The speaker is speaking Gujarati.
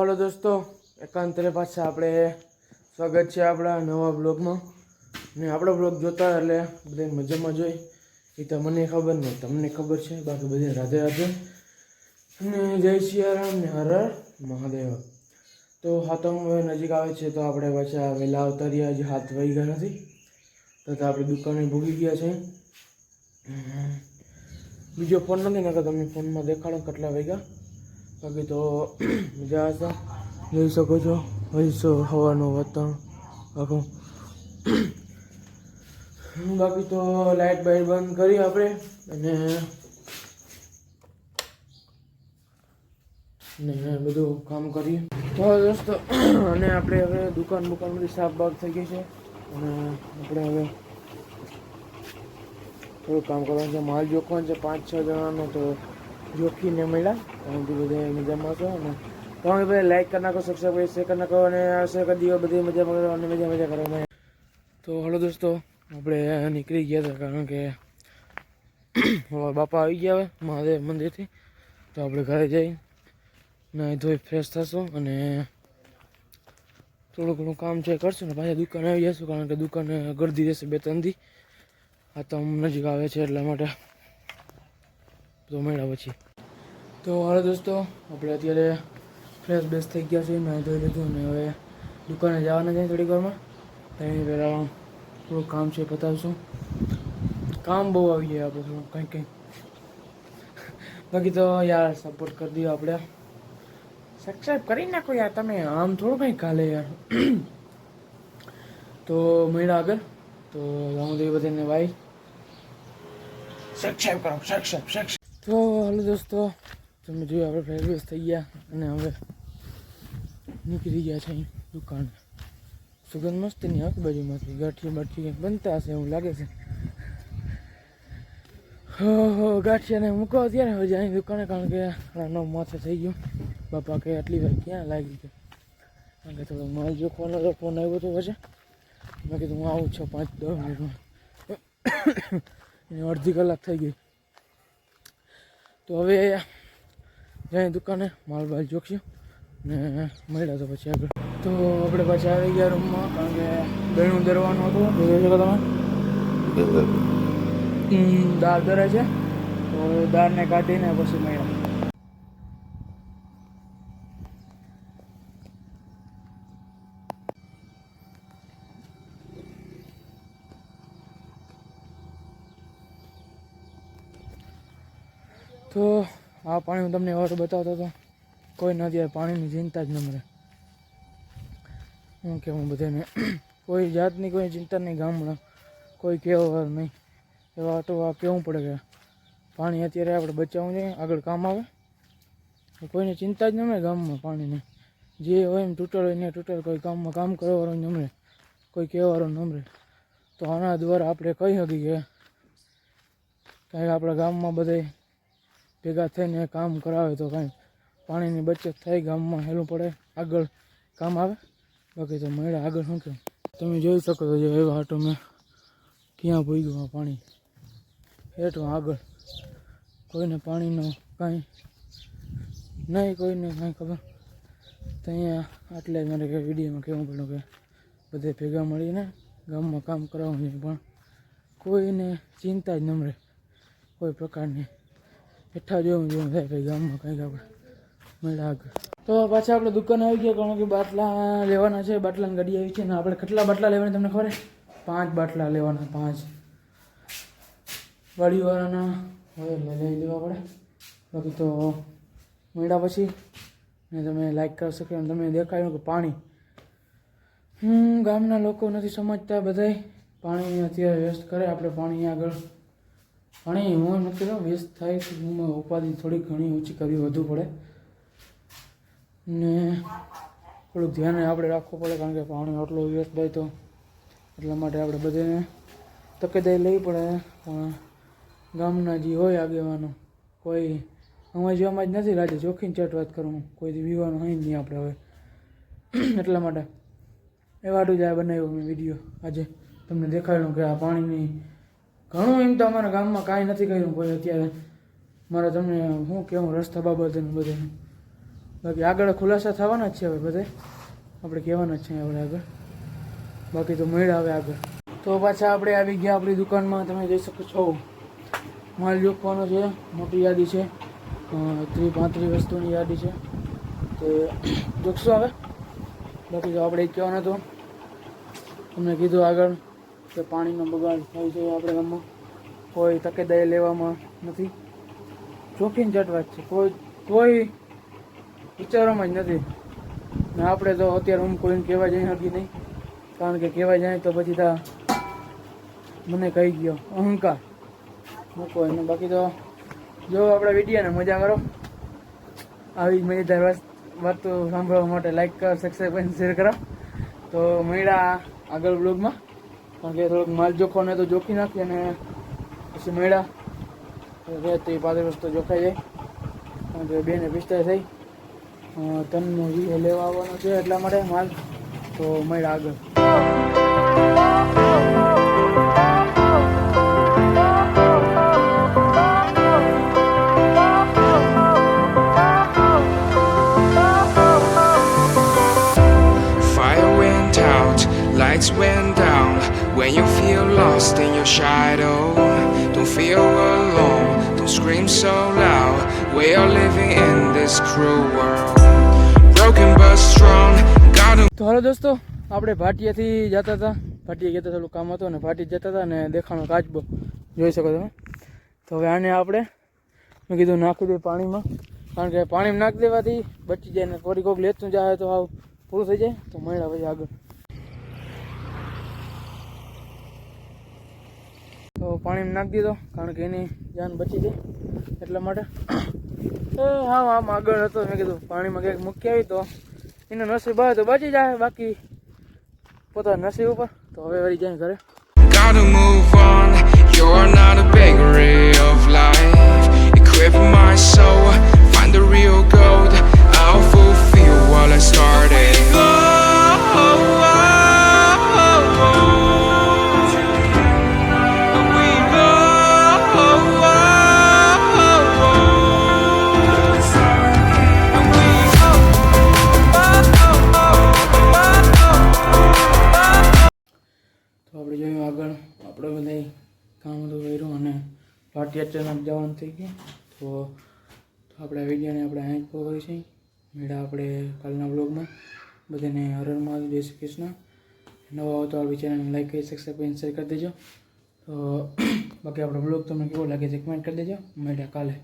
હાલો દોસ્તો, એકાંતરે પાછા આપણે સ્વાગત છે આપણા નવા બ્લોગમાં ને આપણો બ્લોગ જોતા એટલે બધે મજામાં જોઈ. એ તમને ખબર ને તમને ખબર છે, બાકી બધી રાધે રાધે. અને જય સિયારામ ને હર મહાદેવ. તો હાથમ હવે નજીક આવે છે, તો આપણે પાછા વહેલા આવતા રહ્યા હજી હાથ વહી ગયા નથી. તો આપણે દુકાને ભૂગી ગયા છે. બીજો ફોન નથી, નકર તમને ફોનમાં દેખાડો કેટલા વાગ્યા. બાકી તો મજા આવશે. જોઈ શકો છો. હઈસો હવાનું વાતાવરણ. આખું. બાકી તો લાઇટ બાઇટ બંધ કરી આપણે. અને ને બધું કામ કરીએ. તો દોસ્તો, અને આપણે હવે દુકાન બુકાન બધી સાફ બાફ થઈ ગઈ છે. અને આપણે હવે થોડું કામ કરવાનું છે. માલ જોખવાનું છે પાંચ છ જણાનો, તો જોખીને મળ્યા. ત્યાંથી બધા મજામાં છો. અને તમે બધા લાઈક કરી નાખો સબસ્ક્રાઈબ કરી શેર કરી નાખો અને શેર કરી દીધો બધી મજામાં કરો અને મજા મજા કરો. તો હલો દોસ્તો, આપણે નીકળી ગયા હતા કારણ કે બાપા આવી ગયા હવે મહાદેવ મંદિરથી. તો આપણે ઘરે જઈ નાહી ધોઈ ફ્રેશ થશું અને થોડું ઘણું કામ છે કરશું ને પાછા દુકાને આવી જશું કારણ કે દુકાને ગરદી રહેશે બે ત્રણથી આ તો નજીક આવે છે એટલા માટે. તો મળ્યા પછી. તો હાલો દોસ્તો, આપણે અત્યારે ફ્રેશ બેસ થઈ ગયા છે નાહી ધોઈ લીધું અને હવે દુકાને જવાના છે થોડીક વારમાં. ત્યાં પહેલાં થોડું કામ છે પતાવશું. કામ બહુ આવી જાય આપણે થોડું કંઈક કંઈક બાકી તો યાર સપોર્ટ કરી દો આપણે. સબસ્ક્રાઈબ કરી નાખો યાર તમે, આમ થોડું કંઈક કાલે યાર. તો મળ્યા આગળ. તો રામદેવ બધાને ભાઈ સબસ્ક્રાઈબ કરો સબસ્ક્રાઈબ સબસ્ક્રાઈબ તો હાલો દોસ્તો તમે જોયું આપણે ફ્રેશ થઈ ગયા અને હવે નીકળી ગયા છે અહીં દુકાન. સુગંધ મસ્ત નહીં આવતી બાજુમાંથી, ગાંઠિયા બાઠિયા બનતા હશે એવું લાગે છે. હો ગાંઠિયાને મૂકો અત્યારે. હવે જાય દુકાને કારણ કે નવ માથે થઈ ગયું. બાપા કે આટલી વાર ક્યાં લાગી ગયો કારણ કે થોડો માલ જોખવાનો તો ફોન આવ્યો હતો પછી. મેં કીધું, હું આવું છું પાંચ દસ મિનિટમાં. અડધી કલાક થઈ ગઈ. તો હવે જાય દુકાને માલ બાલ જોખ્યું ને મળ્યા તો પછી આગળ. તો આપણે પાછા આવી ગયા રૂમમાં કારણ કે બેણું દરવાનું હતું. જોઈ શકો તમે? દાળ દરે છે. તો દાળને કાઢીને પછી મળ્યા. તો આ પાણી હું તમને વાત બતાવતો હતો. કોઈ નથી પાણીની ચિંતા જ ન મળે. હું કહેવું બધાને, કોઈ જાતની કોઈ ચિંતા નહીં ગામમાં. કોઈ કહેવા નહીં. એવા તો આ કહેવું પડે કે પાણી અત્યારે આપણે બચાવવું જોઈએ, આગળ કામ આવે. કોઈને ચિંતા જ ન મળે ગામમાં પાણીની. જે હોય એમ તૂટેલ હોય ને તૂટેલ કોઈ કામમાં કામ કરવાવાળો ન મળે. કોઈ કહેવાળો ન મળે. તો આના દ્વારા આપણે કહી શકીએ કે આપણા ગામમાં બધે ભેગા થઈને કામ કરાવે તો કાંઈ પાણીની બચત થાય ગામમાં, હેલું પડે. આગળ કામ આવે. બાકી તો મળ્યા આગળ શું કહે તમે જોઈ શકો છો જે એવા હાટો મેં. ક્યાં ભૂઈ આ પાણી. હેઠું આગળ. કોઈને પાણીનો કાંઈ નહીં, કોઈને કાંઈ ખબર. તો અહીંયા આટલે મારે કે વિડીયોમાં કહેવું પડ્યું કે બધે ભેગા મળીને ગામમાં કામ કરાવવું પણ કોઈને ચિંતા જ ન મળે. કોઈ પ્રકારની હેઠા જેવું જેવું થાય ભાઈ ગામમાં, કંઈક આપણે મળ્યા આગળ. તો પાછા આપણે દુકાન આવી ગયા, કારણ કે બાટલા લેવાના છે, બાટલાની ગાડી આવી છે, ને આપણે કેટલા બાટલા લેવાના તમને ખબર પાંચ બાટલા લેવાના, પાંચ. વાળીવાળાના હવે લઈ લેવા પડે. બાકી તો મળ્યા પછી ને તમે લાઈક કરી શકો એમ તમને દેખાયું કે પાણી. હું ગામના લોકો નથી સમજતા બધાય. પાણી અત્યારે વેસ્ટ કરે, આપણે પાણી આગળ પાણી હું નથી વ્યસ્ત થાય તો હું ઉપાધિ થોડી ઘણી ઊંચી કરવી વધુ પડે. ને થોડુંક ધ્યાન આપણે રાખવું પડે, કારણ કે પાણી આટલું વ્યસ્ત થાય તો એટલા માટે આપણે બધાને તકેદારી લેવી પડે. પણ ગામના જે હોય આગેવાનો, કોઈ અમારી જોવામાં જ નથી રાજે ચોખ્ખી ચેટ વાત કરું, કોઈ વિવાનો હોય નહીં આપણે હવે. એટલા માટે. એવાટું વાટું જ આ બનાવ્યો મેં વીડિયો આજે. તમને દેખાડ્યું કે આ પાણીની ઘણું એમ તો અમારા ગામમાં કાંઈ નથી કર્યું, કોઈ અત્યારે મારે તમને શું કહેવું, રસ્તા બાબતે ને બધે બાકી આગળ ખુલાસા થવાના જ છે હવે બધે. આપણે કહેવાના જ છે આપણે આગળ. બાકી તો મેળ આવે આગળ. તો પાછા આપણે આવી ગયા આપણી દુકાનમાં, તમે જોઈ શકો છો. માલ જોખવાનો છે, મોટી યાદી છે. ત્રીસ, પાંત્રીસ વસ્તુની યાદી છે. તો જોખશું હવે. બાકી તો આપણે કહેવાનું હતું. તમને કીધું આગળ કે પાણીનો બગાડ થાય છે આપણે ગામમાં કોઈ તકેદારી લેવામાં નથી. ચોખીને ચટવા છે. કોઈ કોઈ વિચારોમાં જ નથી. ને આપણે તો અત્યારે હું કોઈને કહેવા જઈ શકી નહીં. કારણ કે કહેવા જાય તો પછી તા મને કહી ગયો, અહંકાર. મૂકો એને. બાકી તો જો આપણા વિડીયોને મજા કરો. આવી મજેદાર વાત, વાતો સાંભળવા માટે લાઈક કર સબસ્ક્રાઈબ અને શેર કરો. તો મળ્યા આગળ બ્લોગમાં કારણ કે થોડોક માલ જોખો ને તો જોખી નાખીએ અને પછી મળ્યા. રહે તો એ પાદર વસ્તુ જોખાઈ જાય. કારણ કે બેને પિસ્તાલીસ થઈ. તનનો વીએ લેવા આવવાનો છે એટલા માટે માલ. તો મળ્યા આગળ. When you feel lost in your shadow, don't feel alone, don't scream so loud. We are living in this cruel world. Broken but strong, તો હાલો દોસ્તો આપણે ભાટિયાથી જતા હતા. ભાટિયા ગયા થોડું કામ હતું ને ભાટી જતા હતા ને દેખાણો કાચબો જોઈ શકો તમે. તો હવે આને આપણે મેં કીધું નાખી દે પાણીમાં. કારણ કે પાણીમાં નાખી દેવાથી બચી જાય ને ફરી કોઈક લેતું જાય તો આવ પૂરું થઈ જાય. તો મળ્યા પછી આગળ. તો પાણીમાં નાખી દીધો કારણ કે એની જાન બચી ગઈ એટલા માટે તો હા આમ આગળ હતો મેં કીધું પાણીમાં ક્યાંક મૂકી આવી તો એનો નસીબ આવે તો બચી જાય બાકી પોતાના નસીબ ઉપર તો હવે વળી જાય ઘરે Gotta move on. You're not a bakery of life. Equip my soul, party અચાનક જવાનું થઈ ગયું. તો આપણે વિડીયોને આપણે અહીં પૂરો કરીશું મેળા આપણે કાલના બ્લોગમાં બધાને હરણમાં જય શ્રી કૃષ્ણ. નવા આવો તો આપણી ચેનલને લાઈક કરી સબસ્ક્રાઈબ કરી શેર કરી દેજો. તો બાકી આપણો બ્લોગ તમને કેવો લાગે છે કમેન્ટ કરી દેજો. મેળા કાલે.